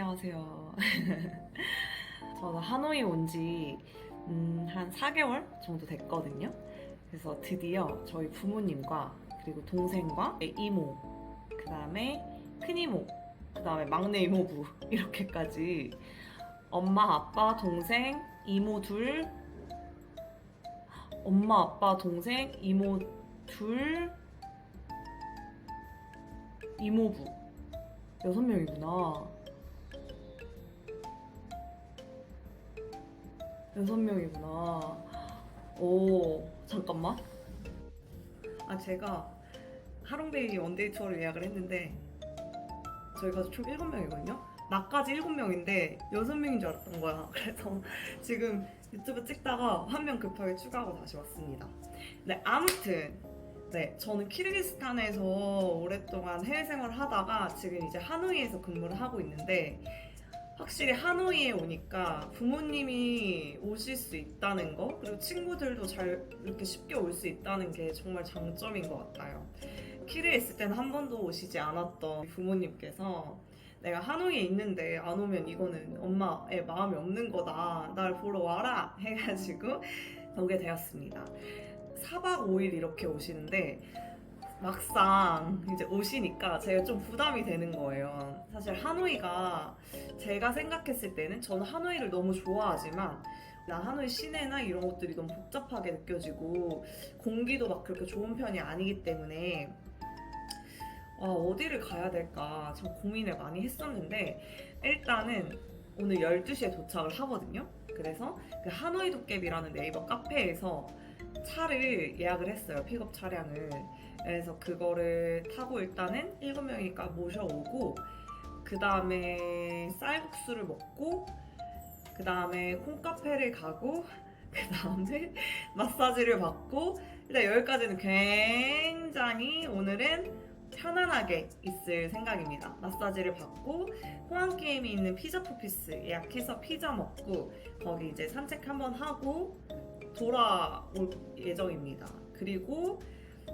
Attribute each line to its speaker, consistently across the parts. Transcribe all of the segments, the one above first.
Speaker 1: 안녕하세요. 저는 하노이 온지 음, 한 4개월 정도 됐거든요. 그래서 드디어 저희 부모님과 그리고 동생과 이모, 그 다음에 큰이모, 그 다음에 막내 이모부 이렇게까지 엄마, 아빠, 동생, 이모 둘, 엄마, 아빠, 동생, 이모 둘, 이모부 여섯 명이구나. 여섯 명이구나. 오, 잠깐만. 아, 제가 하롱베이 원데이 투어를 예약을 했는데 저희가 총 일곱 명이거든요. 나까지 일곱 명인데 여섯 명인 줄 알았던 거야. 그래서 지금 유튜브 찍다가 한 명 급하게 추가하고 다시 왔습니다. 네, 아무튼 네, 저는 키르기스탄에서 오랫동안 해외 생활을 하다가 지금 이제 하노이에서 근무를 하고 있는데 확실히 하노이에 오니까 부모님이 오실 수 있다는 거 그리고 친구들도 잘 이렇게 쉽게 올 수 있다는 게 정말 장점인 것 같아요. 키르에 있을 때는 한 번도 오시지 않았던 부모님께서 내가 하노이에 있는데 안 오면 이거는 엄마의 마음이 없는 거다. 날 보러 와라 해가지고 오게 되었습니다. 4박 5일 이렇게 오시는데 막상 이제 오시니까 제가 좀 부담이 되는 거예요. 사실 하노이가 제가 생각했을 때는 저는 하노이를 너무 좋아하지만 나 하노이 시내나 이런 것들이 너무 복잡하게 느껴지고 공기도 막 그렇게 좋은 편이 아니기 때문에 아, 어디를 가야 될까 참 고민을 많이 했었는데 일단은 오늘 12시에 도착을 하거든요. 그래서 그 하노이 도깨비라는 네이버 카페에서 차를 예약을 했어요. 픽업 차량을. 그래서 그거를 타고 일단은 7명이니까 모셔오고 그 다음에 쌀국수를 먹고 그 다음에 콩카페를 가고 그 다음에 마사지를 받고 일단 여기까지는 굉장히 오늘은 편안하게 있을 생각입니다. 마사지를 받고 호환 게임이 있는 피자 포피스 예약해서 피자 먹고 거기 이제 산책 한번 하고 돌아올 예정입니다. 그리고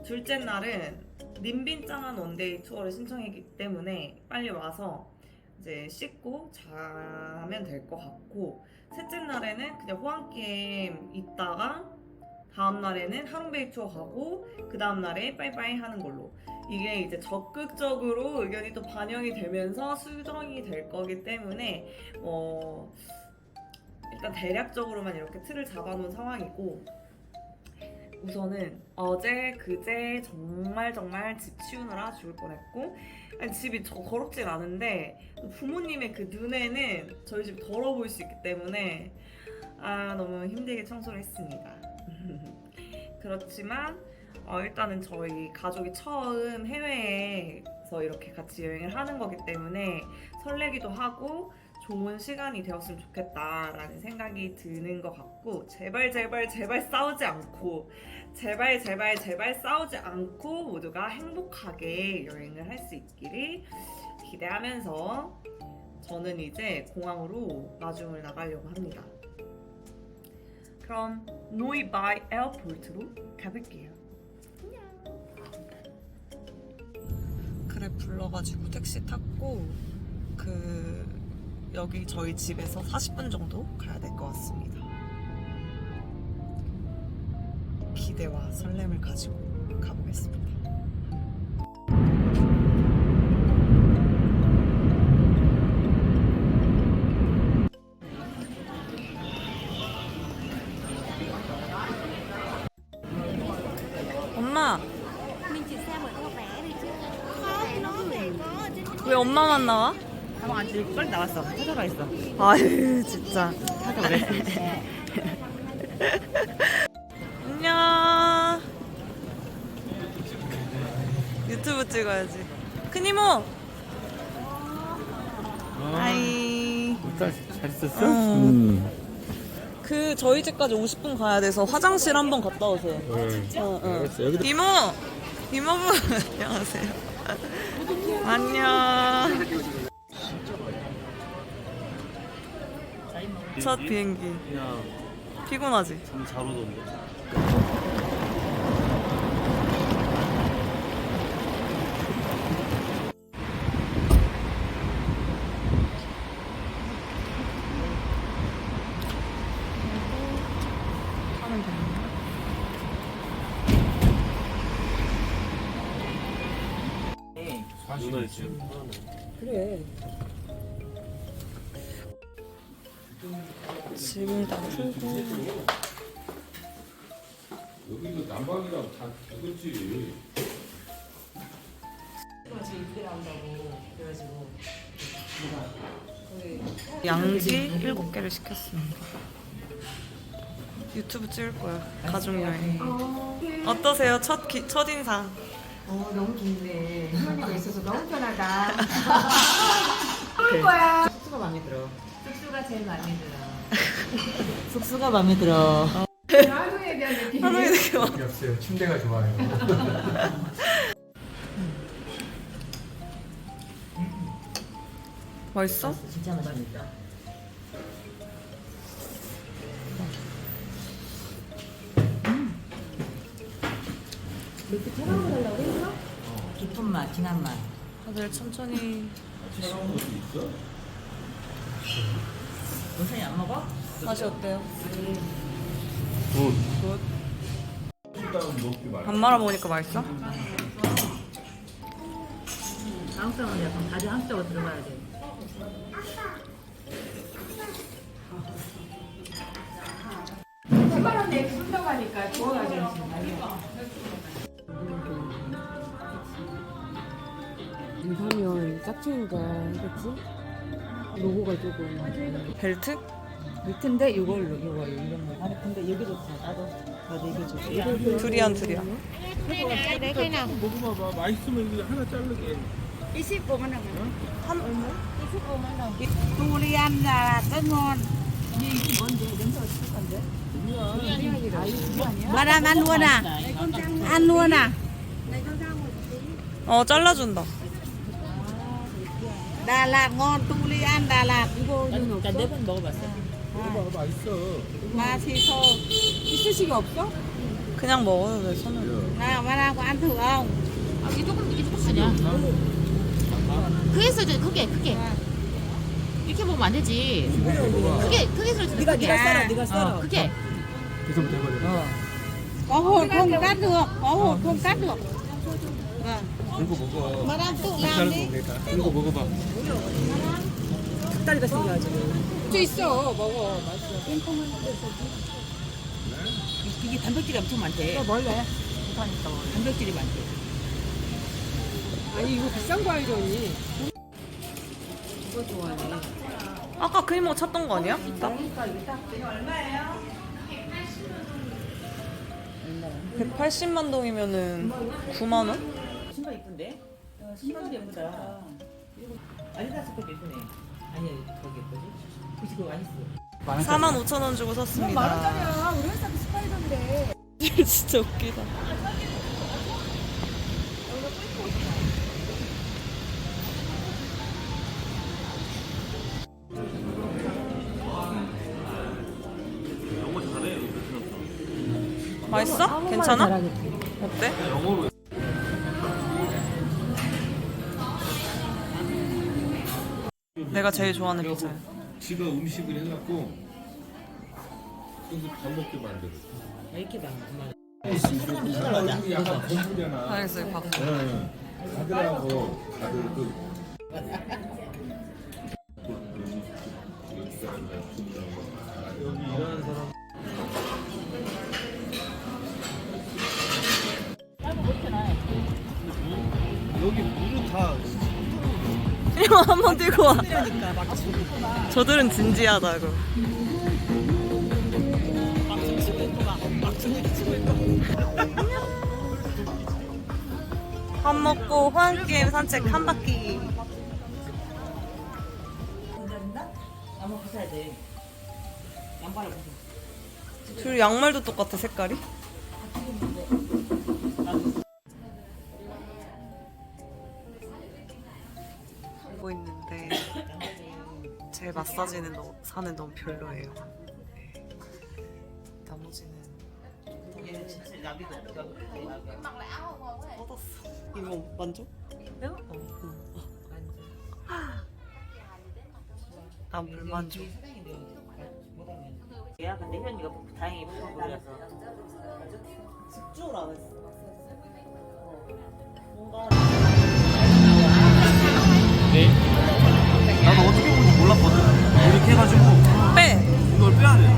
Speaker 1: 둘째 날은 림빈짱한 원데이 투어를 신청했기 때문에 빨리 와서 이제 씻고 자면 될 것 같고 셋째 날에는 그냥 호환 게임 있다가 다음 날에는 하롱베이 투어 가고 그 다음 날에 빠이빠이 하는 걸로 이게 이제 적극적으로 의견이 또 반영이 되면서 수정이 될 거기 때문에 어 일단 대략적으로만 이렇게 틀을 잡아놓은 상황이고 우선은 어제 그제 정말 정말 집 치우느라 죽을 뻔했고 아니, 집이 저 더럽진 않은데 부모님의 그 눈에는 저희 집 더러워 보일 수 있기 때문에 아 너무 힘들게 청소를 했습니다. 그렇지만 어, 일단은 저희 가족이 처음 해외에서 이렇게 같이 여행을 하는 거기 때문에 설레기도 하고 좋은 시간이 되었으면 좋겠다라는 생각이 드는 것 같고 제발 제발 제발 싸우지 않고 제발 제발 제발 싸우지 않고 모두가 행복하게 여행을 할 수 있기를 기대하면서 저는 이제 공항으로 마중을 나가려고 합니다. 그럼 노이 바이 에어포트로 가볼게요. 그래 불러가지고 택시 탔고 그 여기 저희 집에서 40분 정도 가야 될 것 같습니다. 기대와 설렘을 가지고 가보겠습니다. 엄마, 왜 엄마만 나와?
Speaker 2: 가방 안 들고 빨리 나왔어. 찾아가 있어.
Speaker 1: 아유 진짜.
Speaker 2: 찾아오랬어.
Speaker 1: 안녕. 유튜브 찍어야지. 큰 이모. 아이.
Speaker 3: 잘, 잘 있었어?
Speaker 1: 응.
Speaker 3: 음.
Speaker 1: 그 저희 집까지 50분 가야 돼서 화장실 한번 갔다 오세요.
Speaker 3: 응.
Speaker 1: 어, 어.
Speaker 3: 알았어. 여기도
Speaker 1: 이모. 이모부. 안녕하세요. 안녕. 첫 비행기.
Speaker 3: 그냥
Speaker 1: 피곤하지?
Speaker 3: 잠잘 오던데.
Speaker 1: 그래. 짐을 다 풀고.
Speaker 4: 여기도 난방이랑 다 그거지.
Speaker 1: 양지 7개를 시켰습니다. 유튜브 찍을 거야. 가족 여행. 어떠세요? 첫, 기, 첫 인상.
Speaker 5: 어, 너무 좋네. 할머니가 있어서 너무 편하다.
Speaker 2: 숙소가 마음에 들어.
Speaker 5: 숙소가 제일 마음에 들어.
Speaker 2: 숙소가 마음에 들어.
Speaker 5: 한우에 대한 느낌이.
Speaker 1: 하나의 느낌.
Speaker 4: 없어요. 침대가 좋아요.
Speaker 1: 맛있어?
Speaker 2: 진짜 맛있다. 깊은 맛, 진한 맛.
Speaker 1: 다들 천천히.
Speaker 2: 원산이 안 먹어?
Speaker 1: 맛이 어때요?
Speaker 4: 말.
Speaker 1: 밥 말아 먹으니까 맛있어?
Speaker 2: 한국 사람은 약간 다들 한국적으로 들어가야 돼.
Speaker 5: 신발은 내 푼다가니까 좋아가지고 지금 난리야.
Speaker 6: 인사면 짝퉁인가 그치? 로고가 조금
Speaker 1: 벨트?
Speaker 2: 밑인데 이걸로 이거 이런 거. 아니 근데 여기 좋다. 나도 나도 이게 좋다.
Speaker 1: 두리안 두리안.
Speaker 7: Nào?
Speaker 3: 먹어봐봐. 맛있으면 이거 하나 자르게.
Speaker 7: Durian là rất ngon. Madam ăn luôn à? Ăn luôn à?
Speaker 1: 어, 잘라준다.
Speaker 7: Đà Lạt ngon, durian Đà Lạt.
Speaker 2: 난네번 먹어봤어.
Speaker 3: 먹어봐. 맛있어.
Speaker 7: Thì thôi.
Speaker 6: 이쑤시개 없어?
Speaker 1: 그냥 먹어도 돼, 손으로.
Speaker 7: Có ăn thử không?
Speaker 8: 이게 조금 이게 조금씩이야. 크게 써줘 크게 크게. 이렇게 먹으면 안 되지. 크게 크게 써줘.
Speaker 2: 네가. 네가 썰어, 네가 썰어.
Speaker 8: 크게.
Speaker 2: 어.
Speaker 7: Cắt được, có hột không cắt được. Vâng.
Speaker 3: 이거 먹어.
Speaker 7: Tự làm
Speaker 3: 자르는
Speaker 7: đi.
Speaker 3: 거니까. 이거 먹어봐.
Speaker 2: 닭다리가 생겨가지고.
Speaker 6: 또 있어 먹어 맛있어
Speaker 2: 이- 이게 단백질이 엄청 많대.
Speaker 6: 뭘래?
Speaker 2: 단백질이 많대.
Speaker 6: 아니 이거 비싼 거 알죠니?
Speaker 1: 아까 크리머 찾던 거 아니야? 나? 180만 동이면은 9만 원?
Speaker 2: 신발 이쁜데? 어, 신발도 예쁘다. 아디다스 것도 예쁘네. 아니 거기 뭐지? 그치 그거 맛있어.
Speaker 1: 4만 5천 원 주고 샀습니다.
Speaker 6: 만 원짜리야 우리 회사도 스파이더인데
Speaker 1: 진짜 웃기다. 맛있어? 괜찮아? 어때? 내가 제일 좋아하는.
Speaker 4: 지가 음식을 해갖고 그래서 밥 먹게 만들어.
Speaker 2: 엄마.
Speaker 4: 이게 약간 공부잖아.
Speaker 1: 알겠어요, 밥.
Speaker 4: 응. 아들하고 아들 그.
Speaker 3: 여기 일하는 사람. 여기 물은 다
Speaker 1: 이거 한번 들고 와. 저들은 진지하다고. 밥 먹고 호환 게임 산책 한 바퀴.
Speaker 2: 양말 벗어야 돼. 양말을 벗어.
Speaker 1: 둘 양말도 똑같아 색깔이. 있는데 제 마사지는 너, 사는 너무 별로예요. 네. 나머지는
Speaker 2: 얘는 진짜 나비도 나비도
Speaker 1: 뻗었어. 이거 만져? 난물 만져.
Speaker 2: 야 근데 현이가 다행히 풀어버려서
Speaker 1: 집중을 안 했어. 뭔가
Speaker 3: 이렇게 해가지고
Speaker 1: 빼.
Speaker 3: 이걸 빼야 돼요.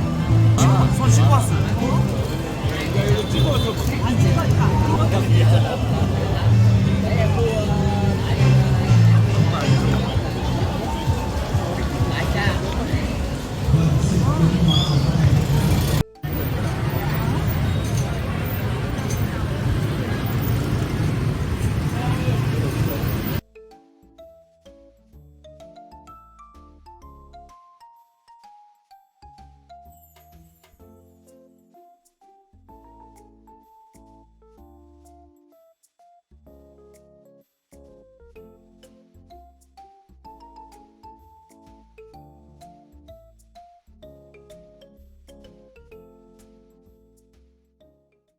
Speaker 3: 씻고, 아. 손 씻고 왔어요.
Speaker 2: 안
Speaker 4: 찍어, 이거. 안
Speaker 2: 찍어, 이거.